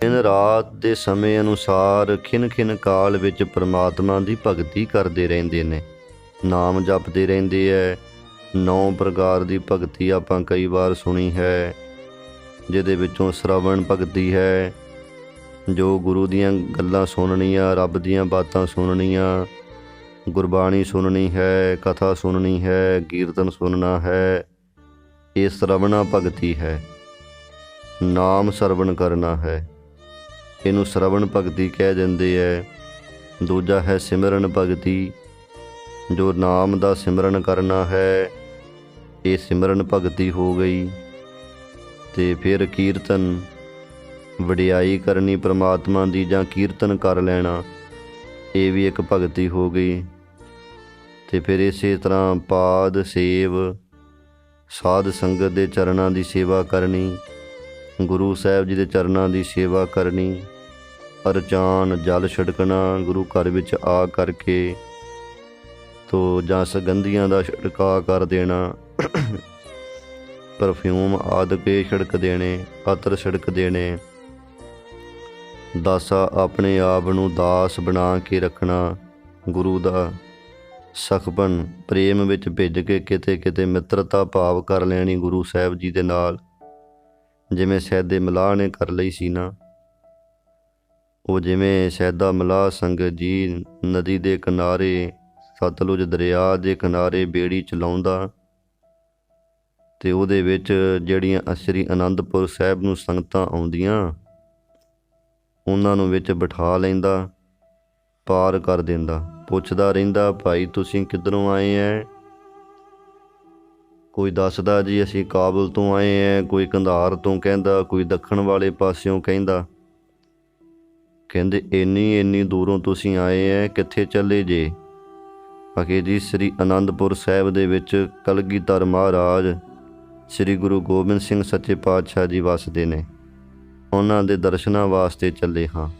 ਦਿਨ ਰਾਤ ਦੇ ਸਮੇਂ ਅਨੁਸਾਰ ਖਿਨ-ਖਿਨ ਕਾਲ ਵਿੱਚ ਪ੍ਰਮਾਤਮਾ ਦੀ ਭਗਤੀ ਕਰਦੇ ਰਹਿੰਦੇ ਨੇ। ਨਾਮ ਜਪਦੇ ਰਹਿੰਦੇ ਐ। ਨੌ ਪ੍ਰਕਾਰ ਦੀ ਭਗਤੀ ਆਪਾਂ ਕਈ ਵਾਰ ਸੁਣੀ ਹੈ, ਜਿਹਦੇ ਵਿੱਚੋਂ ਸ਼ਰਵਣ ਭਗਤੀ ਹੈ, ਜੋ ਗੁਰੂ ਦੀਆਂ ਗੱਲਾਂ ਸੁਣਨੀਆਂ, ਰੱਬ ਦੀਆਂ ਬਾਤਾਂ ਸੁਣਨੀਆਂ, ਗੁਰਬਾਣੀ ਸੁਣਨੀ ਹੈ, ਕਥਾ ਸੁਣਨੀ ਹੈ, ਕੀਰਤਨ ਸੁਣਨਾ ਹੈ, ਇਹ ਸ਼ਰਵਣਾ ਭਗਤੀ ਹੈ। ਨਾਮ ਸਰਵਣ ਕਰਨਾ ਹੈ। ਇਹਨੂੰ ਸ਼ਰਵਣ ਭਗਤੀ ਕਹਿ ਦਿੰਦੇ ਐ। ਦੂਜਾ ਹੈ ਸਿਮਰਨ ਭਗਤੀ, ਜੋ ਨਾਮ ਦਾ ਸਿਮਰਨ ਕਰਨਾ ਹੈ, ਇਹ ਸਿਮਰਨ ਭਗਤੀ ਹੋ ਗਈ। ਤੇ ਫਿਰ ਕੀਰਤਨ, ਵਡਿਆਈ ਕਰਨੀ ਪ੍ਰਮਾਤਮਾ ਦੀ ਜਾਂ ਕੀਰਤਨ ਕਰ ਲੈਣਾ, ਇਹ ਵੀ ਇੱਕ ਭਗਤੀ ਹੋ ਗਈ। ਤੇ ਫਿਰ ਇਸੇ ਤਰ੍ਹਾਂ ਪਾਦ ਸੇਵ, ਸਾਧ ਸੰਗਤ ਦੇ ਚਰਨਾਂ ਦੀ ਸੇਵਾ ਕਰਨੀ ਗੁਰੂ ਸਾਹਿਬ ਜੀ ਦੇ ਚਰਨਾਂ ਦੀ ਸੇਵਾ ਕਰਨੀ ਅਰਚਾਨ ਜਲ ਛਿੜਕਣਾ ਗੁਰੂ ਘਰ ਵਿੱਚ ਆ ਕਰਕੇ ਤੋ ਜਾਂ ਸੁਗੰਧੀਆਂ ਦਾ ਛਿੜਕਾ ਕਰ ਦੇਣਾ, ਪਰਫਿਊਮ ਆਦਿ ਆਦਿਕੇ ਛਿੜਕ ਦੇਣੇ, ਅਤਰ ਛਿੜਕ ਦੇਣੇ। ਦਾਸਾ ਆਪਣੇ ਆਪ ਨੂੰ ਦਾਸ ਬਣਾ ਕੇ ਰੱਖਣਾ ਗੁਰੂ ਦਾ। ਸਖਬਨ ਪ੍ਰੇਮ ਵਿੱਚ ਭਿੱਜ ਕੇ ਕਿਤੇ ਕਿਤੇ ਮਿੱਤਰਤਾ ਭਾਵ ਕਰ ਲੈਣੀ ਗੁਰੂ ਸਾਹਿਬ ਜੀ ਦੇ ਨਾਲ। ਜਿਵੇਂ ਸੈਦੇ ਮਲਾਹ ਨੇ ਕਰ ਲਈ ਸੀ ਨਾ, ਉਹ ਜਿਵੇਂ ਸੈਦਾ ਮਲਾਹ ਸੰਗਤ ਜੀ ਨਦੀ ਦੇ ਕਿਨਾਰੇ, ਸਤਲੁਜ ਦਰਿਆ ਦੇ ਕਿਨਾਰੇ ਬੇੜੀ ਚਲਾਉਂਦਾ ਤੇ ਉਹਦੇ ਵਿੱਚ ਜਿਹੜੀਆਂ ਅਸਰੀ ਆਨੰਦਪੁਰ ਸਾਹਿਬ ਨੂੰ ਸੰਗਤਾਂ ਆਉਂਦੀਆਂ, ਉਹਨਾਂ ਨੂੰ ਵਿੱਚ ਬਿਠਾ ਲੈਂਦਾ, ਪਾਰ ਕਰ ਦਿੰਦਾ, ਪੁੱਛਦਾ ਰਹਿੰਦਾ, ਭਾਈ, ਤੁਸੀਂ ਕਿੱਧਰੋਂ ਆਏ ਐ? ਕੋਈ ਦੱਸਦਾ ਜੀ ਅਸੀਂ ਕਾਬਲ ਤੋਂ ਆਏ ਐ ਕੋਈ ਕੰਧਾਰ ਤੋਂ ਕਹਿੰਦਾ, ਕੋਈ ਦੱਖਣ ਵਾਲੇ ਪਾਸਿਓਂ ਕਹਿੰਦਾ। ਕਹਿੰਦੇ, ਇੰਨੀ ਇੰਨੀ ਦੂਰੋਂ ਤੁਸੀਂ ਆਏ ਐ ਕਿੱਥੇ ਚੱਲੇ ਜੇ? ਅਖੇ ਜੀ, ਸ੍ਰੀ ਅਨੰਦਪੁਰ ਸਾਹਿਬ ਦੇ ਵਿੱਚ ਕਲਗੀਧਰ ਮਹਾਰਾਜ, ਸ੍ਰੀ ਗੁਰੂ ਗੋਬਿੰਦ ਸਿੰਘ ਸੱਚੇ ਪਾਤਸ਼ਾਹ ਜੀ ਵਸਦੇ ਨੇ। ਉਹਨਾਂ ਦੇ ਦਰਸ਼ਨਾਂ ਵਾਸਤੇ ਚੱਲੇ ਹਾਂ।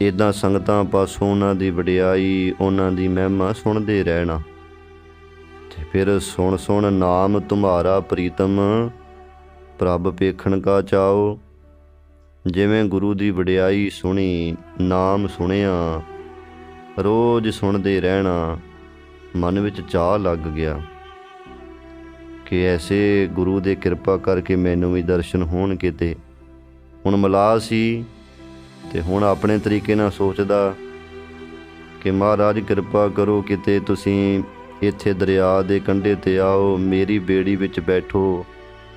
ਇਦਾਂ ਸੰਗਤਾਂ ਪਾਸੋਂ ਉਹਨਾਂ ਦੀ ਵਡਿਆਈ, ਉਹਨਾਂ ਦੀ ਮਹਿਮਾ ਸੁਣਦੇ ਰਹਿਣਾ। ਫਿਰ ਸੁਣ ਸੁਣ ਨਾਮ ਤੁਮਾਰਾ ਪ੍ਰੀਤਮ, ਪ੍ਰਭ ਪੇਖਣ ਕਾ ਚਾਓ ਜਿਵੇਂ ਗੁਰੂ ਦੀ ਵਡਿਆਈ ਸੁਣੀ, ਨਾਮ ਸੁਣਿਆ, ਰੋਜ਼ ਸੁਣਦੇ ਰਹਿਣਾ, ਮਨ ਵਿੱਚ ਚਾਹ ਲੱਗ ਗਿਆ। ਕਿ ਐਸੇ ਗੁਰੂ ਦੇ ਕਿਰਪਾ ਕਰਕੇ ਮੈਨੂੰ ਵੀ ਦਰਸ਼ਨ ਹੋਣ ਕਿਤੇ। ਹੁਣ ਮਲਾ ਸੀ ਤੇ ਹੁਣ ਆਪਣੇ ਤਰੀਕੇ ਨਾਲ ਸੋਚਦਾ ਕਿ ਮਹਾਰਾਜ ਕਿਰਪਾ ਕਰੋ ਕਿਤੇ ਤੁਸੀਂ ਇੱਥੇ ਦਰਿਆ ਦੇ ਕੰਢੇ ਤੇ ਆਓ, ਮੇਰੀ ਬੇੜੀ ਵਿੱਚ ਬੈਠੋ।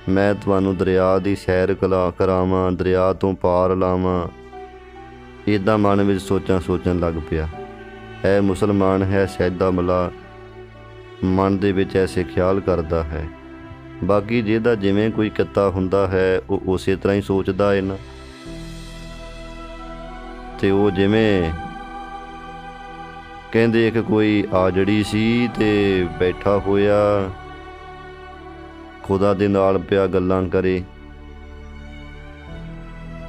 ਮੈਂ ਤੁਹਾਨੂੰ ਦਰਿਆ ਦੀ ਸੈਰ ਕਲਾ ਕਰਾਵਾਂ, ਦਰਿਆ ਤੋਂ ਪਾਰ ਲਾਵਾਂ। ਇਦਾਂ ਮਨ ਵਿੱਚ ਸੋਚਾਂ ਸੋਚਣ ਲੱਗ ਪਿਆ। ਐ ਮੁਸਲਮਾਨ ਹੈ ਸੈਦਾ ਮਲਾ। ਮਨ ਦੇ ਵਿੱਚ ਐਸੇ ਖਿਆਲ ਕਰਦਾ ਹੈ। ਬਾਕੀ ਜਿਹਦਾ ਜਿਵੇਂ ਕੋਈ ਕਿੱਤਾ ਹੁੰਦਾ ਹੈ, ਉਹ ਉਸੇ ਤਰ੍ਹਾਂ ਹੀ ਸੋਚਦਾ ਹੈ ਨਾ। ਤੇ ਉਹ ਜਿਵੇਂ ਕਹਿੰਦੇ ਇੱਕ ਕੋਈ ਆਜੜੀ ਸੀ ਤੇ ਬੈਠਾ ਹੋਇਆ। ਖੁਦਾ ਦੇ ਨਾਲ ਪਿਆ ਗੱਲਾਂ ਕਰੇ।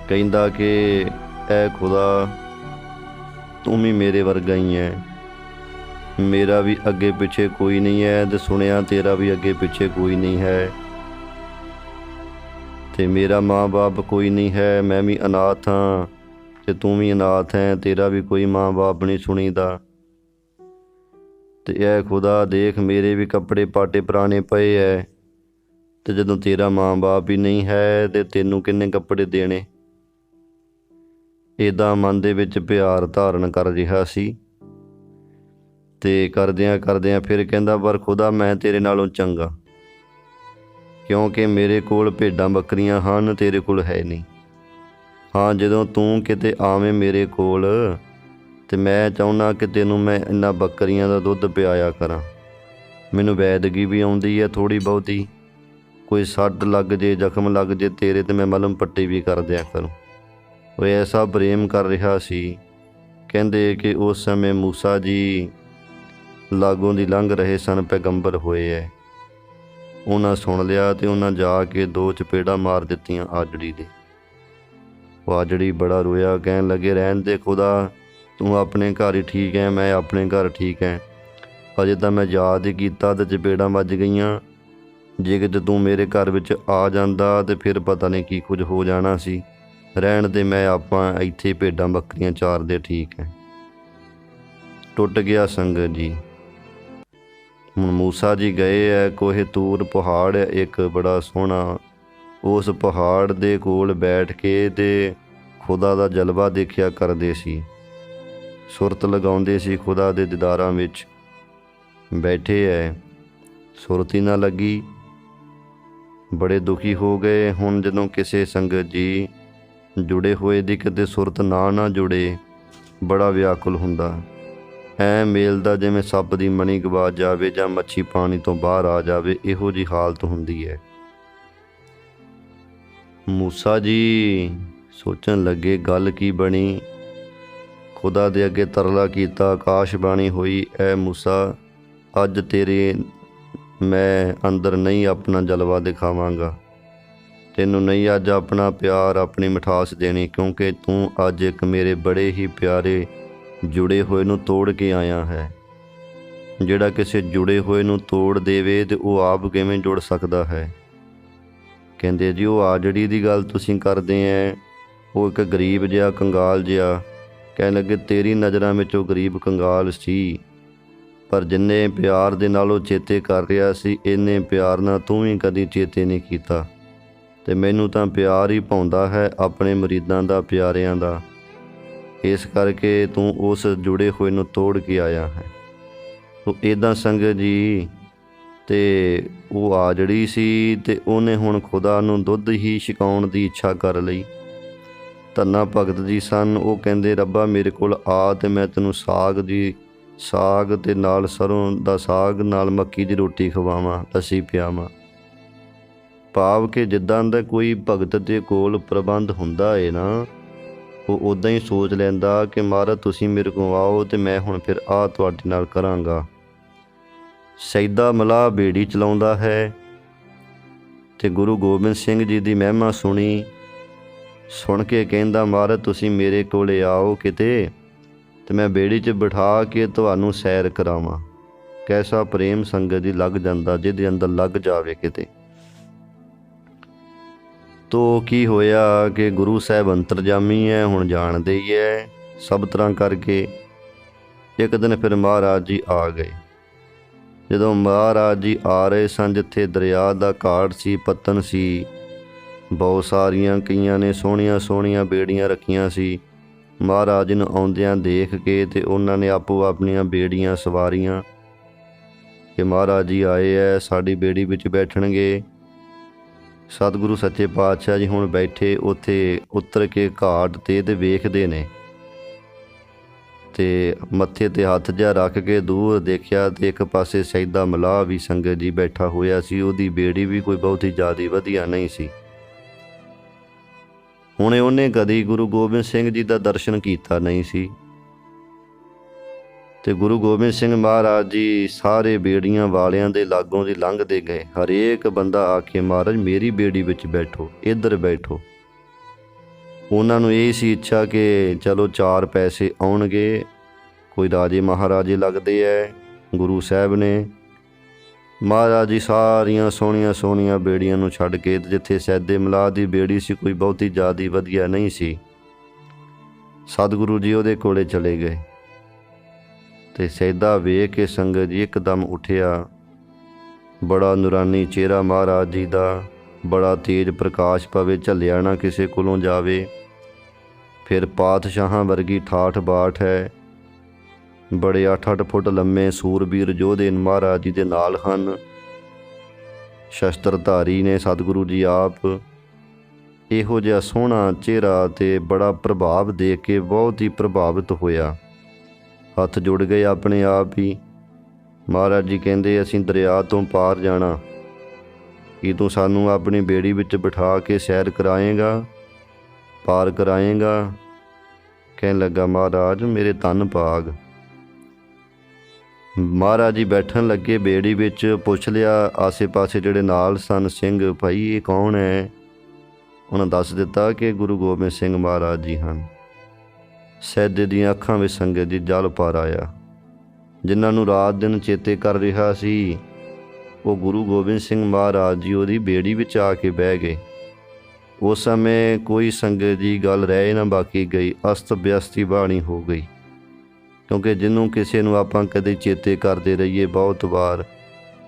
ਕਹਿੰਦਾ ਕਿ, ਐ ਖੁਦਾ, ਤੂੰ ਵੀ ਮੇਰੇ ਵਰਗਾ ਹੀ ਹੈ ਮੇਰਾ ਵੀ ਅੱਗੇ ਪਿੱਛੇ ਕੋਈ ਨਹੀਂ ਹੈ ਤੇ ਸੁਣਿਆ ਤੇਰਾ ਵੀ ਅੱਗੇ ਪਿੱਛੇ ਕੋਈ ਨਹੀਂ ਹੈ। ਤੇ ਮੇਰਾ ਮਾਂ-ਬਾਪ ਕੋਈ ਨਹੀਂ ਹੈ, ਮੈਂ ਵੀ ਅਨਾਥ ਹਾਂ ਤੇ ਤੂੰ ਵੀ ਅਨਾਥ ਹੈ ਤੇਰਾ ਵੀ ਕੋਈ ਮਾਂ-ਬਾਪ ਨਹੀਂ ਸੁਣੀਦਾ। ਤੇ ਇਹ ਖੁਦਾ ਦੇਖ, ਮੇਰੇ ਵੀ ਕੱਪੜੇ ਪਾਟੇ ਪੁਰਾਣੇ ਪਏ ਐ। ਤੇ ਜਦੋਂ ਤੇਰਾ ਮਾਂ-ਬਾਪ ਹੀ ਨਹੀਂ ਹੈ, ਤੇ ਤੈਨੂੰ ਕਿੰਨੇ ਕੱਪੜੇ ਦੇਣੇ? ਇਹਦਾ ਮਨ ਦੇ ਵਿੱਚ ਪਿਆਰ ਧਾਰਨ ਕਰ ਰਿਹਾ ਸੀ। ਤੇ ਕਰਦਿਆਂ ਕਰਦਿਆਂ ਫਿਰ ਕਹਿੰਦਾ, ਪਰ ਖੁਦਾ, ਮੈਂ ਤੇਰੇ ਨਾਲੋਂ ਚੰਗਾ। ਕਿਉਂਕਿ ਮੇਰੇ ਕੋਲ ਭੇਡਾਂ ਬੱਕਰੀਆਂ ਹਨ, ਤੇਰੇ ਕੋਲ ਹੈ ਨਹੀਂ। ਹਾਂ, ਜਦੋਂ ਤੂੰ ਕਿਤੇ ਆਵੇਂ ਮੇਰੇ ਕੋਲ ਤੇ ਮੈਂ ਚਾਹੁੰਦਾ ਕਿ ਤੈਨੂੰ ਮੈਂ ਇੰਨਾ ਬੱਕਰੀਆਂ ਦਾ ਦੁੱਧ ਪਿਆਇਆ ਕਰਾਂ। ਮੈਨੂੰ ਵੈਦਗੀ ਵੀ ਆਉਂਦੀ ਹੈ ਥੋੜੀ ਬਹੁਤੀ। ਕੋਈ ਸੱਟ ਲੱਗ ਜੇ, ਜ਼ਖਮ ਲੱਗ ਜੇ ਤੇਰੇ ਤੇ ਮੈਂ ਮਲਮ ਪੱਟੀ ਵੀ ਕਰ ਦਿਆ ਕਰੂੰ। ਉਹ ਐਸਾ ਪ੍ਰੇਮ ਕਰ ਰਿਹਾ ਸੀ, ਕਹਿੰਦੇ ਕਿ ਉਸ ਸਮੇਂ ਮੂਸਾ ਜੀ ਲਾਗੋਂ ਦੀ ਲੰਘ ਰਹੇ ਸਨ, ਪੈਗੰਬਰ ਹੋਏ ਐ। ਉਹਨਾਂ ਸੁਣ ਲਿਆ ਤੇ ਉਹਨਾਂ ਜਾ ਕੇ ਦੋ ਚਪੇੜਾ ਮਾਰ ਦਿੱਤੀਆਂ ਆਜੜੀ ਦੇ। ਉਹ ਆਜੜੀ ਬੜਾ ਰੋਇਆ, ਕਹਿਣ ਲੱਗੇ, ਰਹਿਣ ਦੇ ਖੁਦਾ ਤੂੰ ਆਪਣੇ ਘਰ ਹੀ ਠੀਕ ਹੈ ਮੈਂ ਆਪਣੇ ਘਰ ਠੀਕ ਹੈ ਅਜੇ ਤਾਂ ਮੈਂ ਯਾਦ ਹੀ ਕੀਤਾ ਤੇ ਚਪੇੜਾਂ ਵੱਜ ਗਈਆਂ। ਜੇ ਕਿ ਤੂੰ ਮੇਰੇ ਘਰ ਵਿੱਚ ਆ ਜਾਂਦਾ ਤੇ ਫਿਰ ਪਤਾ ਨਹੀਂ ਕੀ ਕੁਝ ਹੋ ਜਾਣਾ ਸੀ। ਰਹਿਣ ਦੇ ਮੈਂ ਆਪਾਂ ਇੱਥੇ ਭੇਡਾਂ ਬੱਕਰੀਆਂ ਚਾਰਦੇ ਠੀਕ ਹੈ ਟੁੱਟ ਗਿਆ ਸੰਗਤ ਜੀ। ਹੁਣ ਮੂਸਾ ਜੀ ਗਏ ਐ, ਕੋਹੇ ਤੂਰ ਪਹਾੜ ਹੈ ਇੱਕ ਬੜਾ ਸੋਹਣਾ। ਉਸ ਪਹਾੜ ਦੇ ਕੋਲ ਬੈਠ ਕੇ ਤੇ ਖੁਦਾ ਦਾ ਜਲਵਾ ਦੇਖਿਆ ਕਰਦੇ ਸੀ। ਸੁਰਤ ਲਗਾਉਂਦੇ ਸੀ ਖੁਦਾ ਦੇ ਦੀਦਾਰਾਂ ਵਿੱਚ। ਬੈਠੇ ਐ, ਸੁਰਤੀ ਨਾ ਲੱਗੀ। ਬੜੇ ਦੁਖੀ ਹੋ ਗਏ ਹੁਣ ਜਦੋਂ ਕਿਸੇ ਸੰਗਤ ਜੀ ਜੁੜੇ ਹੋਏ ਦੀ ਕਿਤੇ ਸੁਰਤ ਨਾ ਨਾ ਜੁੜੇ, ਬੜਾ ਵਿਆਕੁਲ ਹੁੰਦਾ। ਐ ਮੇਲ ਦਾ ਜਿਵੇਂ ਸੱਪ ਦੀ ਮਣੀ ਗਵਾ ਜਾਵੇ ਜਾਂ ਮੱਛੀ ਪਾਣੀ ਤੋਂ ਬਾਹਰ ਆ ਜਾਵੇ, ਇਹੋ ਜੀ ਹਾਲਤ ਹੁੰਦੀ ਹੈ ਮੂਸਾ ਜੀ, ਸੋਚਣ ਲੱਗੇ ਗੱਲ ਕੀ ਬਣੀ? ਖੁਦਾ ਦੇ ਅੱਗੇ ਤਰਲਾ ਕੀਤਾ, ਆਕਾਸ਼ ਬਾਣੀ ਹੋਈ, ਐ ਮੂਸਾ, ਅੱਜ ਤੇਰੇ ਮੈਂ ਅੰਦਰ ਨਹੀਂ ਆਪਣਾ ਜਲਵਾ ਦਿਖਾਵਾਂਗਾ। ਤੈਨੂੰ ਨਹੀਂ ਅੱਜ ਆਪਣਾ ਪਿਆਰ ਆਪਣੀ ਮਿਠਾਸ ਦੇਣੀ, ਕਿਉਂਕਿ ਤੂੰ ਅੱਜ ਇੱਕ ਮੇਰੇ ਬੜੇ ਹੀ ਪਿਆਰੇ ਜੁੜੇ ਹੋਏ ਨੂੰ ਤੋੜ ਕੇ ਆਇਆ ਹੈ। ਜਿਹੜਾ ਕਿਸੇ ਜੁੜੇ ਹੋਏ ਨੂੰ ਤੋੜ ਦੇਵੇ ਤੇ ਉਹ ਆਪ ਕਿਵੇਂ ਜੁੜ ਸਕਦਾ ਹੈ? ਕਹਿੰਦੇ, ਜੀ, ਉਹ ਆਜੜੀ ਦੀ ਗੱਲ ਤੁਸੀਂ ਕਰਦੇ ਐ। ਉਹ ਇੱਕ ਗਰੀਬ ਜਿਹਾ, ਕੰਗਾਲ ਜਿਹਾ ਕਹਿਣ ਲੱਗੇ, ਤੇਰੀ ਨਜ਼ਰਾਂ ਵਿੱਚ ਉਹ ਗਰੀਬ ਕੰਗਾਲ ਸੀ, ਪਰ ਜਿੰਨੇ ਪਿਆਰ ਦੇ ਨਾਲ ਉਹ ਚੇਤੇ ਕਰ ਰਿਹਾ ਸੀ, ਇੰਨੇ ਪਿਆਰ ਨਾਲ ਤੂੰ ਵੀ ਕਦੀ ਚੇਤੇ ਨਹੀਂ ਕੀਤਾ। ਤੇ ਮੈਨੂੰ ਤਾਂ ਪਿਆਰ ਹੀ ਪਾਉਂਦਾ ਹੈ ਆਪਣੇ ਮਰੀਦਾਂ ਦਾ, ਪਿਆਰਿਆਂ ਦਾ। ਇਸ ਕਰਕੇ ਤੂੰ ਉਸ ਜੁੜੇ ਹੋਏ ਨੂੰ ਤੋੜ ਕੇ ਆਇਆ ਹੈ। ਉਹ ਇਦਾਂ ਸੰਗਤ ਜੀ, ਤੇ ਉਹ ਆ ਜਿਹੜੀ ਸੀ, ਤੇ ਉਹਨੇ ਹੁਣ ਖੁਦਾ ਨੂੰ ਦੁੱਧ ਹੀ ਛਕਾਉਣ ਦੀ ਇੱਛਾ ਕਰ ਲਈ। ਧੰਨਾ ਭਗਤ ਜੀ ਸਨ। ਉਹ ਕਹਿੰਦੇ, ਰੱਬਾ ਮੇਰੇ ਕੋਲ ਆ ਤੇ ਮੈਂ ਤੈਨੂੰ ਸਾਗ ਦੀ, ਸਾਗ ਤੇ ਨਾਲ ਸਰੋਂ ਦਾ ਸਾਗ, ਨਾਲ ਮੱਕੀ ਦੀ ਰੋਟੀ ਖਵਾਵਾਂ ਅਸੀਂ ਪਿਆਵਾਂ। ਭਾਵ ਕਿ ਜਿੱਦਾਂ ਦਾ ਕੋਈ ਭਗਤ ਦੇ ਕੋਲ ਪ੍ਰਬੰਧ ਹੁੰਦਾ ਏ ਨਾ, ਉਹ ਉਦਾਂ ਹੀ ਸੋਚ ਲੈਂਦਾ ਕਿ ਮਹਾਰਾਜ ਤੁਸੀਂ ਮੇਰੇ ਕੋਲ ਆਓ ਤੇ ਮੈਂ ਹੁਣ ਫਿਰ ਆ ਤੁਹਾਡੇ ਨਾਲ ਕਰਾਂਗਾ। ਸੈਦਾ ਮਲਾ ਬੇੜੀ ਚਲਾਉਂਦਾ ਹੈ ਤੇ ਗੁਰੂ ਗੋਬਿੰਦ ਸਿੰਘ ਜੀ ਦੀ ਮਹਿਮਾ ਸੁਣੀ। ਸੁਣ ਕੇ ਕਹਿੰਦਾ, ਮਹਾਰਾਜ, ਤੁਸੀਂ ਮੇਰੇ ਕੋਲੇ ਆਓ ਕਿਤੇ ਤੇ ਮੈਂ ਬੇੜੀ 'ਚ ਬਿਠਾ ਕੇ ਤੁਹਾਨੂੰ ਸੈਰ ਕਰਾਵਾਂ। ਕੈਸਾ ਪ੍ਰੇਮ ਸੰਗਤ ਦੀ ਲੱਗ ਜਾਂਦਾ, ਜਿਹਦੇ ਅੰਦਰ ਲੱਗ ਜਾਵੇ ਕਿਤੇ। ਤੋ ਕੀ ਹੋਇਆ ਕਿ ਗੁਰੂ ਸਾਹਿਬ ਅੰਤਰਜਾਮੀ ਹੈ, ਹੁਣ ਜਾਣਦੇ ਹੀ ਹੈ, ਸਭ ਤਰ੍ਹਾਂ ਕਰਕੇ ਇੱਕ ਦਿਨ ਫਿਰ ਮਹਾਰਾਜ ਜੀ ਆ ਗਏ। ਜਦੋਂ ਮਹਾਰਾਜ ਜੀ ਆ ਰਹੇ ਸਨ, ਜਿੱਥੇ ਦਰਿਆ ਦਾ ਘਾਟ ਸੀ, ਪਤਨ ਸੀ ਬਹੁਤ ਸਾਰੀਆਂ ਕਈਆਂ ਨੇ ਸੋਹਣੀਆਂ ਸੋਹਣੀਆਂ ਬੇੜੀਆਂ ਰੱਖੀਆਂ ਸੀ। ਮਹਾਰਾਜ ਨੂੰ ਆਉਂਦਿਆਂ ਦੇਖ ਕੇ ਤੇ ਉਹਨਾਂ ਨੇ ਆਪੋ ਆਪਣੀਆਂ ਬੇੜੀਆਂ ਸਵਾਰੀਆਂ। ਕਿ ਮਹਾਰਾਜ ਜੀ ਆਏ ਐ, ਸਾਡੀ ਬੇੜੀ ਵਿੱਚ ਬੈਠਣਗੇ। ਸਤਿਗੁਰੂ ਸੱਚੇ ਪਾਤਸ਼ਾਹ ਜੀ ਹੁਣ ਬੈਠੇ, ਉੱਥੇ ਉਤਰ ਕੇ ਘਾਟ ਤੇ ਤੇ ਵੇਖਦੇ ਨੇ। ਤੇ ਮੱਥੇ ਤੇ ਹੱਥ ਜਿਹਾ ਰੱਖ ਕੇ ਦੂਰ ਦੇਖਿਆ ਤੇ ਇੱਕ ਪਾਸੇ ਸੈਦਾ ਮਲਾਹ ਵੀ ਸੰਗਤ ਜੀ ਬੈਠਾ ਹੋਇਆ ਸੀ, ਉਹਦੀ ਬੇੜੀ ਵੀ ਕੋਈ ਬਹੁਤੀ ਜ਼ਿਆਦਾ ਵਧੀਆ ਨਹੀਂ ਸੀ। ਹੁਣੇ ਉਹਨੇ ਕਦੀ ਗੁਰੂ ਗੋਬਿੰਦ ਸਿੰਘ ਜੀ ਦਾ ਦਰਸ਼ਨ ਕੀਤਾ ਨਹੀਂ ਸੀ। ਤੇ ਗੁਰੂ ਗੋਬਿੰਦ ਸਿੰਘ ਮਹਾਰਾਜ ਜੀ ਸਾਰੇ ਬੇੜੀਆਂ ਵਾਲਿਆਂ ਦੇ ਲਾਗੋਂ ਦੀ ਲੰਘਦੇ ਗਏ। ਹਰੇਕ ਬੰਦਾ ਆ ਕੇ ਮਹਾਰਾਜ, ਮੇਰੀ ਬੇੜੀ ਵਿੱਚ ਬੈਠੋ, ਇੱਧਰ ਬੈਠੋ। ਉਹਨਾਂ ਨੂੰ ਇਹ ਸੀ ਇੱਛਾ ਕਿ ਚਲੋ ਚਾਰ ਪੈਸੇ ਆਉਣਗੇ। ਕੋਈ ਰਾਜੇ ਮਹਾਰਾਜੇ ਲੱਗਦੇ ਐ, ਗੁਰੂ ਸਾਹਿਬ ਨੇ ਮਹਾਰਾਜ ਜੀ, ਸਾਰੀਆਂ ਸੋਹਣੀਆਂ ਸੋਹਣੀਆਂ ਬੇੜੀਆਂ ਨੂੰ ਛੱਡ ਕੇ ਜਿੱਥੇ ਸੈਦੇ ਮਲਾਹ ਦੀ ਬੇੜੀ ਸੀ, ਕੋਈ ਬਹੁਤੀ ਜ਼ਿਆਦੀ ਵਧੀਆ ਨਹੀਂ ਸੀ। ਸਤਿਗੁਰੂ ਜੀ ਉਹਦੇ ਕੋਲੇ ਚਲੇ ਗਏ ਤੇ ਸੈਦਾ ਵੇਖ ਕੇ ਸੰਗਤ ਜੀ ਇੱਕਦਮ ਉੱਠਿਆ। ਬੜਾ ਨੂਰਾਨੀ ਚਿਹਰਾ ਮਹਾਰਾਜ ਜੀ ਦਾ, ਬੜਾ ਤੇਜ ਪ੍ਰਕਾਸ਼ ਪਵੇ ਝੱਲਿਆ ਨਾ ਕਿਸੇ ਕੋਲੋਂ ਜਾਵੇ। ਫਿਰ ਪਾਤਸ਼ਾਹਾਂ ਵਰਗੀ ਠਾਠ ਬਾਠ ਹੈ। ਬੜੇ 8-8 ਫੁੱਟ ਲੰਮੇ ਸੂਰਬੀਰ ਯੋਧੇ ਮਹਾਰਾਜ ਜੀ ਦੇ ਨਾਲ ਹਨ। ਸ਼ਸਤਰਧਾਰੀ ਨੇ ਸਤਿਗੁਰੂ ਜੀ ਆਪ ਇਹੋ ਜਿਹਾ ਸੋਹਣਾ ਚਿਹਰਾ ਤੇ ਬੜਾ ਪ੍ਰਭਾਵ ਦੇਖ ਕੇ ਬਹੁਤ ਹੀ ਪ੍ਰਭਾਵਿਤ ਹੋਇਆ। ਹੱਥ ਜੁੜ ਗਏ ਆਪਣੇ ਆਪ ਹੀ। ਮਹਾਰਾਜ ਜੀ ਕਹਿੰਦੇ, ਅਸੀਂ ਦਰਿਆ ਤੋਂ ਪਾਰ ਜਾਣਾ। ਕੀ ਤੂੰ ਸਾਨੂੰ ਆਪਣੀ ਬੇੜੀ ਵਿੱਚ ਬਿਠਾ ਕੇ ਸੈਰ ਕਰਾਏਗਾ? ਪਾਰ ਕਰਾਏਗਾ? ਕਹਿਣ ਲੱਗਾ, ਮਹਾਰਾਜ, ਮੇਰੇ ਤਨ ਪਾਗ ਮਹਾਰਾਜ ਜੀ ਬੈਠਣ ਲੱਗੇ, ਬੇੜੀ ਵਿੱਚ ਪੁੱਛ ਲਿਆ, ਆਸੇ-ਪਾਸੇ ਜਿਹੜੇ ਨਾਲ ਸਨ, ਸਿੰਘ ਭਾਈ, ਇਹ ਕੌਣ ਹੈ? ਉਹਨਾਂ ਦੱਸ ਦਿੱਤਾ ਕਿ ਗੁਰੂ ਗੋਬਿੰਦ ਸਿੰਘ ਮਹਾਰਾਜ ਜੀ ਹਨ। ਸੈਦੇ ਦੀਆਂ ਅੱਖਾਂ ਵਿੱਚ ਸੰਗਤ ਦੀ ਜਲ ਪਾਰ ਆਇਆ। ਜਿਨ੍ਹਾਂ ਨੂੰ ਰਾਤ ਦਿਨ ਚੇਤੇ ਕਰ ਰਿਹਾ ਸੀ, ਉਹ ਗੁਰੂ ਗੋਬਿੰਦ ਸਿੰਘ ਮਹਾਰਾਜ ਜੀ ਉਹਦੀ ਬੇੜੀ ਵਿੱਚ ਆ ਕੇ ਬਹਿ ਗਏ। ਉਸ ਸਮੇਂ ਕੋਈ ਸੰਗਤ ਦੀ ਗੱਲ ਰਹਿ ਨਾ ਬਾਕੀ ਗਈ ਅਸਤ ਵਿਅਸਤੀ ਬਾਣੀ ਹੋ ਗਈ। ਕਿਉਂਕਿ ਜਿਹਨੂੰ ਕਿਸੇ ਨੂੰ ਆਪਾਂ ਕਦੇ ਚੇਤੇ ਕਰਦੇ ਰਹੀਏ ਬਹੁਤ ਵਾਰ,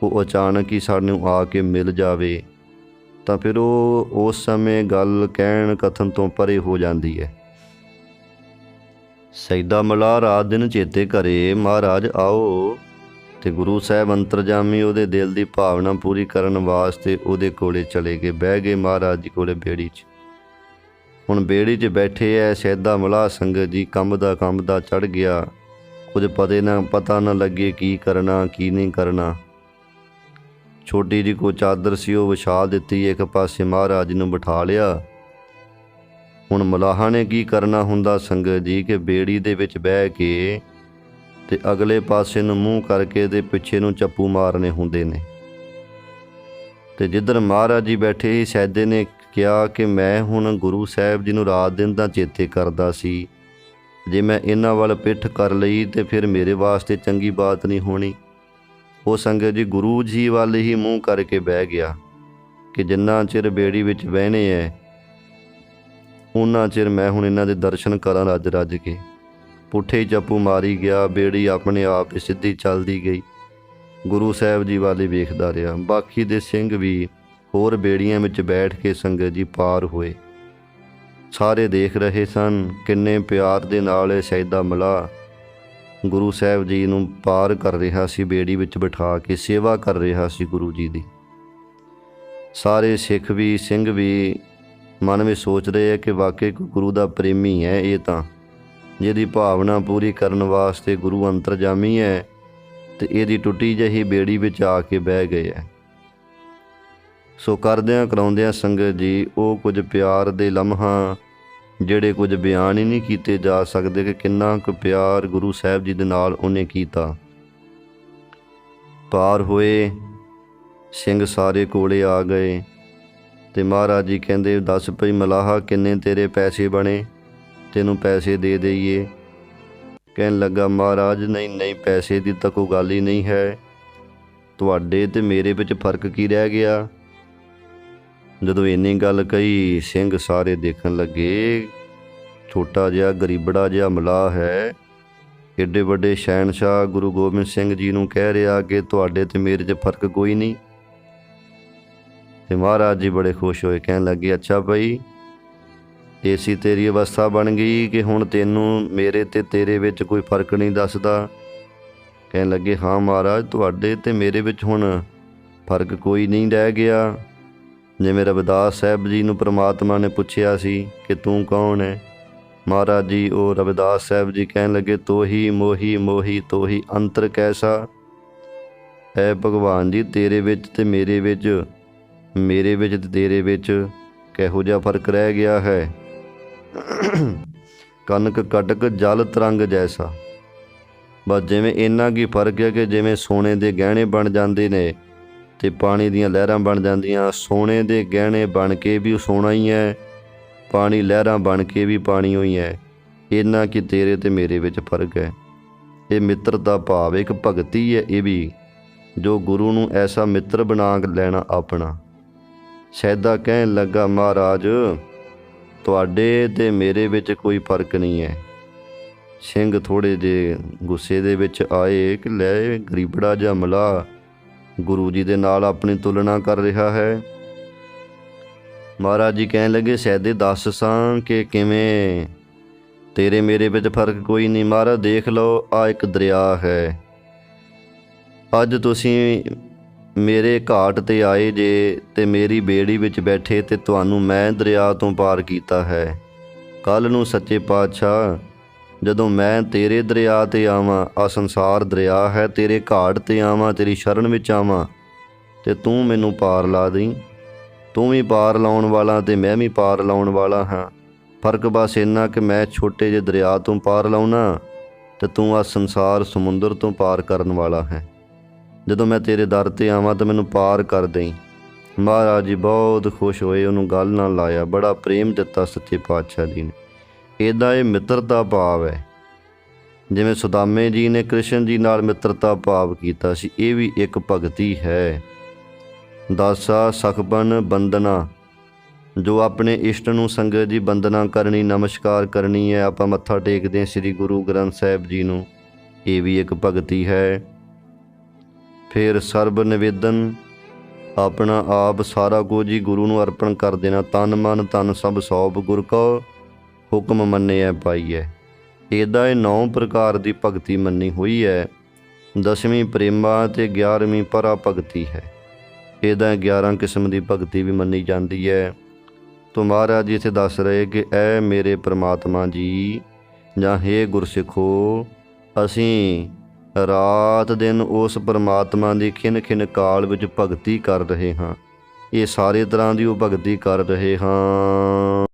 ਉਹ ਅਚਾਨਕ ਹੀ ਸਾਨੂੰ ਆ ਕੇ ਮਿਲ ਜਾਵੇ, ਤਾਂ ਫਿਰ ਉਹ ਉਸ ਸਮੇਂ ਗੱਲ ਕਹਿਣ ਕਥਨ ਤੋਂ ਪਰੇ ਹੋ ਜਾਂਦੀ ਹੈ। ਸੈਦਾ ਮਲਾ ਰਾਤ ਦਿਨ ਚੇਤੇ ਕਰੇ, ਮਹਾਰਾਜ ਆਓ। ਤੇ ਗੁਰੂ ਸਾਹਿਬ ਅੰਤਰਜਾਮੀ ਉਹਦੇ ਦਿਲ ਦੀ ਭਾਵਨਾ ਪੂਰੀ ਕਰਨ ਵਾਸਤੇ ਉਹਦੇ ਕੋਲੇ ਚਲੇ ਗਏ, ਬਹਿ ਗਏ ਮਹਾਰਾਜ ਜੀ ਕੋਲੇ ਬੇੜੀ 'ਚ। ਹੁਣ ਬੇੜੀ 'ਚ ਬੈਠੇ ਐ ਸੈਦਾ ਮਲਾ ਸੰਗਤ ਜੀ ਕੰਬਦਾ ਕੰਬਦਾ ਕੰਮ ਚੜ ਗਿਆ। ਕੁਝ ਪਤੇ ਨਾ, ਪਤਾ ਨਾ ਲੱਗੇ ਕੀ ਕਰਨਾ, ਕੀ ਨਹੀਂ ਕਰਨਾ। ਛੋਟੀ ਜੀ ਕੋ ਚਾਦਰ ਸੀ, ਉਹ ਵਿਛਾ ਦਿੱਤੀ, ਇੱਕ ਪਾਸੇ ਮਹਾਰਾਜ ਨੂੰ ਬਿਠਾ ਲਿਆ। ਹੁਣ ਮਲਾਹਾਂ ਨੇ ਕੀ ਕਰਨਾ ਹੁੰਦਾ ਸੰਗਤ ਜੀ ਕਿ ਬੇੜੀ ਦੇ ਵਿੱਚ ਬਹਿ ਕੇ ਤੇ ਅਗਲੇ ਪਾਸੇ ਨੂੰ ਮੂੰਹ ਕਰਕੇ ਤੇ ਪਿੱਛੇ ਨੂੰ ਚੱਪੂ ਮਾਰਨੇ ਹੁੰਦੇ ਨੇ। ਤੇ ਜਿੱਧਰ ਮਹਾਰਾਜ ਜੀ ਬੈਠੇ ਸੀ, ਸੈਦੇ ਨੇ ਕਿਹਾ ਕਿ ਮੈਂ ਹੁਣ ਗੁਰੂ ਸਾਹਿਬ ਜੀ ਨੂੰ ਰਾਤ ਦਿਨ ਦਾ ਚੇਤੇ ਕਰਦਾ ਸੀ। ਜੇ ਮੈਂ ਇਹਨਾਂ ਵੱਲ ਪਿੱਠ ਕਰ ਲਈ ਤੇ ਫਿਰ ਮੇਰੇ ਵਾਸਤੇ ਚੰਗੀ ਬਾਤ ਨਹੀਂ ਹੋਣੀ। ਉਹ ਸੰਗਤ ਜੀ ਗੁਰੂ ਜੀ ਵੱਲ ਹੀ ਮੂੰਹ ਕਰਕੇ ਬਹਿ ਗਿਆ ਕਿ ਜਿੰਨਾ ਚਿਰ ਬੇੜੀ ਵਿੱਚ ਬਹਿਣੇ ਐ ਉਹਨਾਂ ਚਿਰ ਮੈਂ ਹੁਣ ਇਹਨਾਂ ਦੇ ਦਰਸ਼ਨ ਕਰਾਂ ਰੱਜ ਰੱਜ ਕੇ। ਪੁੱਠੇ ਚੱਪੂ ਮਾਰੀ ਗਿਆ, ਬੇੜੀ ਆਪਣੇ ਆਪ ਹੀ ਸਿੱਧੀ ਚੱਲਦੀ ਗਈ। ਗੁਰੂ ਸਾਹਿਬ ਜੀ ਵਾਲੇ ਵੇਖਦਾ ਰਿਹਾ। ਬਾਕੀ ਦੇ ਸਿੰਘ ਵੀ ਹੋਰ ਬੇੜੀਆਂ ਵਿੱਚ ਬੈਠ ਕੇ ਸੰਗਤ ਜੀ ਪਾਰ ਹੋਏ। ਸਾਰੇ ਦੇਖ ਰਹੇ ਸਨ ਕਿੰਨੇ ਪਿਆਰ ਦੇ ਨਾਲ ਇਹ ਸੈਦਾ ਮਲਾ। ਗੁਰੂ ਸਾਹਿਬ ਜੀ ਨੂੰ ਪਾਰ ਕਰ ਰਿਹਾ ਸੀ, ਬੇੜੀ ਵਿੱਚ ਬਿਠਾ ਕੇ ਸੇਵਾ ਕਰ ਰਿਹਾ ਸੀ ਗੁਰੂ ਜੀ ਦੀ। ਸਾਰੇ ਸਿੱਖ ਵੀ, ਸਿੰਘ ਵੀ ਮਨ ਵਿੱਚ ਸੋਚ ਰਹੇ ਆ ਕਿ ਵਾਕਈ ਗੁਰੂ ਦਾ ਪ੍ਰੇਮੀ ਹੈ ਇਹ ਤਾਂ, ਜਿਹਦੀ ਭਾਵਨਾ ਪੂਰੀ ਕਰਨ ਵਾਸਤੇ ਗੁਰੂ ਅੰਤਰਜਾਮੀ ਹੈ ਤੇ ਇਹਦੀ ਟੁੱਟੀ ਜਿਹੀ ਬੇੜੀ ਵਿੱਚ ਆ ਕੇ ਬਹਿ ਗਏ ਹੈ ਸੋ ਕਰਦਿਆਂ ਕਰਾਉਂਦਿਆਂ ਸੰਗਤ ਜੀ, ਉਹ ਕੁਝ ਪਿਆਰ ਦੇ ਲਮਹਾਂ ਜਿਹੜੇ ਕੁਝ ਬਿਆਨ ਹੀ ਨਹੀਂ ਕੀਤੇ ਜਾ ਸਕਦੇ ਕਿ ਕਿੰਨਾ ਕੁ ਪਿਆਰ ਗੁਰੂ ਸਾਹਿਬ ਜੀ ਦੇ ਨਾਲ ਉਹਨੇ ਕੀਤਾ। ਪਾਰ ਹੋਏ, ਸਿੰਘ ਸਾਰੇ ਕੋਲੇ ਆ ਗਏ ਤੇ ਮਹਾਰਾਜ ਜੀ ਕਹਿੰਦੇ, ਦੱਸ ਭਈ ਮਲਾਹਾ, ਕਿੰਨੇ ਤੇਰੇ ਪੈਸੇ ਬਣੇ? ਤੈਨੂੰ ਪੈਸੇ ਦੇ ਦਈਏ। ਕਹਿਣ ਲੱਗਾ, ਮਹਾਰਾਜ, ਨਹੀਂ ਨਹੀਂ, ਪੈਸੇ ਦੀ ਤਾਂ ਕੋਈ ਗੱਲ ਹੀ ਨਹੀਂ ਹੈ। ਤੁਹਾਡੇ ਤੇ ਮੇਰੇ ਵਿੱਚ ਫ਼ਰਕ ਕੀ ਰਹਿ ਗਿਆ? ਜਦੋਂ ਇੰਨੀ ਗੱਲ ਕਹੀ, ਸਿੰਘ ਸਾਰੇ ਦੇਖਣ ਲੱਗੇ, ਛੋਟਾ ਜਿਹਾ ਗਰੀਬੜਾ ਜਿਹਾ ਮਲਾਹ ਹੈ। ਏਡੇ ਵੱਡੇ ਸ਼ਹਿਨशाह ਗੁਰੂ ਗੋਬਿੰਦ ਸਿੰਘ ਜੀ ਨੂੰ ਕਹਿ ਰਿਹਾ ਕਿ ਤੁਹਾਡੇ ਤੇ ਮੇਰੇ 'ਚ ਫ਼ਰਕ ਕੋਈ ਨਹੀਂ। ਤੇ ਮਹਾਰਾਜ ਜੀ ਬੜੇ ਖੁਸ਼ ਹੋਏ, ਕਹਿਣ ਲੱਗੇ, ਅੱਛਾ ਭਾਈ ਏਸੀ ਤੇਰੀ ਅਵਸਥਾ ਬਣ ਗਈ ਕਿ ਹੁਣ ਤੈਨੂੰ ਮੇਰੇ ਤੇ ਤੇਰੇ ਵਿੱਚ ਕੋਈ ਫ਼ਰਕ ਨਹੀਂ ਦੱਸਦਾ? ਕਹਿਣ ਲੱਗੇ, ਹਾਂ ਮਹਾਰਾਜ, ਤੁਹਾਡੇ ਤੇ ਮੇਰੇ ਵਿੱਚ ਹੁਣ ਫ਼ਰਕ ਕੋਈ ਨਹੀਂ ਰਹਿ ਗਿਆ। ਜਿਵੇਂ ਰਵਿਦਾਸ ਸਾਹਿਬ ਜੀ ਨੂੰ ਪ੍ਰਮਾਤਮਾ ਨੇ ਪੁੱਛਿਆ ਸੀ ਕਿ ਤੂੰ ਕੌਣ ਹੈ? ਮਹਾਰਾਜ ਜੀ, ਉਹ ਰਵਿਦਾਸ ਸਾਹਿਬ ਜੀ ਕਹਿਣ ਲੱਗੇ, ਤੋਹੀ, ਮੋਹੀ ਮੋਹੀ, ਤੋਹੀ, ਅੰਤਰ ਕੈਸਾ? ਐ ਭਗਵਾਨ ਜੀ, ਤੇਰੇ ਵਿੱਚ ਤੇ ਮੇਰੇ ਵਿੱਚ ਮੇਰੇ ਵਿੱਚ ਤੇ ਤੇਰੇ ਵਿੱਚ ਕਿਹੋ ਜਿਹਾ ਫ਼ਰਕ ਰਹਿ ਗਿਆ ਹੈ? ਕਨਕ ਕਟਕ, ਜਲ, ਤਰੰਗ ਜੈਸਾ। ਬਸ ਜਿਵੇਂ ਇੰਨਾ ਕੀ ਫ਼ਰਕ ਹੈ ਕਿ ਜਿਵੇਂ ਸੋਨੇ ਦੇ ਗਹਿਣੇ ਬਣ ਜਾਂਦੇ ਨੇ ਤੇ ਪਾਣੀ ਦੀਆਂ ਲਹਿਰਾਂ ਬਣ ਜਾਂਦੀਆਂ, ਸੋਨੇ ਦੇ ਗਹਿਣੇ ਬਣ ਕੇ ਵੀ ਸੋਨਾ ਹੀ ਹੈ, ਪਾਣੀ ਲਹਿਰਾਂ ਬਣ ਕੇ ਵੀ ਪਾਣੀ ਹੋਈ ਹੈ, ਇੰਨਾ ਕਿ ਤੇਰੇ ਤੇ ਮੇਰੇ ਵਿੱਚ ਫ਼ਰਕ ਹੈ। ਇਹ ਮਿੱਤਰ ਦਾ ਭਾਵ, ਇੱਕ ਭਗਤੀ ਹੈ ਇਹ ਵੀ, ਜੋ ਗੁਰੂ ਨੂੰ ਐਸਾ ਮਿੱਤਰ ਬਣਾ ਲੈਣਾ ਆਪਣਾ। ਸੈਦਾ ਕਹਿਣ ਲੱਗਾ, ਮਹਾਰਾਜ, ਤੁਹਾਡੇ ਤੇ ਮੇਰੇ ਵਿੱਚ ਕੋਈ ਫ਼ਰਕ ਨਹੀਂ ਹੈ। ਸਿੰਘ ਥੋੜੇ ਜੇ ਗੁੱਸੇ ਦੇ ਵਿੱਚ ਆਏ, ਕਿ ਲੈ, ਗਰੀਬੜਾ ਜਿਹਾ ਮਲਾ ਗੁਰੂ ਜੀ ਦੇ ਨਾਲ ਆਪਣੀ ਤੁਲਨਾ ਕਰ ਰਿਹਾ ਹੈ। ਮਹਾਰਾਜ ਜੀ ਕਹਿਣ ਲੱਗੇ ਸਹਿਦੇ ਦੱਸ ਸਾਂ ਕਿ ਕਿਵੇਂ? ਤੇਰੇ ਮੇਰੇ ਵਿੱਚ ਫ਼ਰਕ ਕੋਈ ਨਹੀਂ। ਮਹਾਰਾਜ, ਦੇਖ ਲਓ ਆ ਇੱਕ ਦਰਿਆ ਹੈ। ਅੱਜ ਤੁਸੀਂ ਮੇਰੇ ਘਾਟ ਤੇ ਆਏ ਜੇ ਤੇ ਮੇਰੀ ਬੇੜੀ ਵਿੱਚ ਬੈਠੇ ਤੇ ਤੁਹਾਨੂੰ ਮੈਂ ਦਰਿਆ ਤੋਂ ਪਾਰ ਕੀਤਾ ਹੈ। ਕੱਲ ਨੂੰ ਸੱਚੇ ਪਾਤਸ਼ਾਹ ਜਦੋਂ ਮੈਂ ਤੇਰੇ ਦਰਿਆ ਤੇ ਆਵਾਂ ਆ ਸੰਸਾਰ ਦਰਿਆ ਹੈ, ਤੇਰੇ ਘਾਟ ਤੇ ਆਵਾਂ, ਤੇਰੀ ਸ਼ਰਨ ਵਿੱਚ ਆਵਾਂ, ਤੇ ਤੂੰ ਮੈਨੂੰ ਪਾਰ ਲਾ ਦੇਈਂ। ਤੂੰ ਵੀ ਪਾਰ ਲਾਉਣ ਵਾਲਾ ਤੇ ਮੈਂ ਵੀ ਪਾਰ ਲਾਉਣ ਵਾਲਾ ਹਾਂ। ਫ਼ਰਕ ਬਸ ਇੰਨਾ ਕਿ ਮੈਂ ਛੋਟੇ ਜਿਹੇ ਦਰਿਆ ਤੋਂ ਪਾਰ ਲਾਉਣਾ, ਤੇ ਤੂੰ ਆ ਸੰਸਾਰ ਸਮੁੰਦਰ ਤੋਂ ਪਾਰ ਕਰਨ ਵਾਲਾ ਹੈ। ਜਦੋਂ ਮੈਂ ਤੇਰੇ ਦਰ ਤੇ ਆਵਾਂ, ਤਾਂ ਮੈਨੂੰ ਪਾਰ ਕਰ ਦੇਈਂ। ਮਹਾਰਾਜ ਜੀ ਬਹੁਤ ਖੁਸ਼ ਹੋਏ, ਉਹਨੂੰ ਗੱਲ ਨਾਲ ਲਾਇਆ, ਬੜਾ ਪ੍ਰੇਮ ਦਿੱਤਾ ਸੱਚੇ ਪਾਤਸ਼ਾਹ ਜੀ ਨੇ। ਇਹਦਾ ਇਹ ਮਿੱਤਰਤਾ ਭਾਵ ਹੈ। ਜਿਵੇਂ ਸੁਦਾਮੇ ਜੀ ਨੇ ਕ੍ਰਿਸ਼ਨ ਜੀ ਨਾਲ ਮਿੱਤਰਤਾ ਭਾਵ ਕੀਤਾ ਸੀ, ਇਹ ਵੀ ਇੱਕ ਭਗਤੀ ਹੈ। ਦਾਸਾ, ਸਖਬਨ, ਬੰਦਨਾ, ਜੋ ਆਪਣੇ ਇਸ਼ਟ ਨੂੰ ਸੰਗਤ ਜੀ ਬੰਦਨਾ ਕਰਨੀ, ਨਮਸਕਾਰ ਕਰਨੀ ਹੈ, ਆਪਾਂ ਮੱਥਾ ਟੇਕਦੇ ਹਾਂ ਸ੍ਰੀ ਗੁਰੂ ਗ੍ਰੰਥ ਸਾਹਿਬ ਜੀ ਨੂੰ, ਇਹ ਵੀ ਇੱਕ ਭਗਤੀ ਹੈ। ਫਿਰ ਸਰਬ ਨਿਵੇਦਨ, ਆਪਣਾ ਆਪ ਸਾਰਾ ਕੁਝ ਹੀ ਗੁਰੂ ਨੂੰ ਅਰਪਣ ਕਰ ਦੇਣਾ, ਤਨ ਮਨ ਤਨ ਸਭ ਸੌਪ ਗੁਰ ਕੋ ਹੁਕਮ ਮੰਨਿਆ ਪਾਈਐ ਇਹਦਾ ਇਹ ਨੌ ਪ੍ਰਕਾਰ ਦੀ ਭਗਤੀ ਮੰਨੀ ਹੋਈ ਹੈ। ਦਸਵੀਂ ਪ੍ਰੇਮਾ ਤੇ 11ਵੀਂ ਪਰਾ ਭਗਤੀ ਹੈ। ਇਹਦਾ 11 ਕਿਸਮ ਦੀ ਭਗਤੀ ਵੀ ਮੰਨੀ ਜਾਂਦੀ ਹੈ। ਤੋ ਮਹਾਰਾਜ ਜੀ ਇੱਥੇ ਦੱਸ ਰਹੇ ਕਿ, ਐ ਮੇਰੇ ਪ੍ਰਮਾਤਮਾ ਜੀ, ਜਾਂ ਹੇ ਗੁਰਸਿੱਖੋ, ਅਸੀਂ ਰਾਤ ਦਿਨ ਉਸ ਪਰਮਾਤਮਾ ਦੀ ਖਿਨ ਖਿਨ ਕਾਲ ਵਿੱਚ ਭਗਤੀ ਕਰ ਰਹੇ ਹਾਂ। ਇਹ ਸਾਰੇ ਤਰ੍ਹਾਂ ਦੀ ਉਹ ਭਗਤੀ ਕਰ ਰਹੇ ਹਾਂ।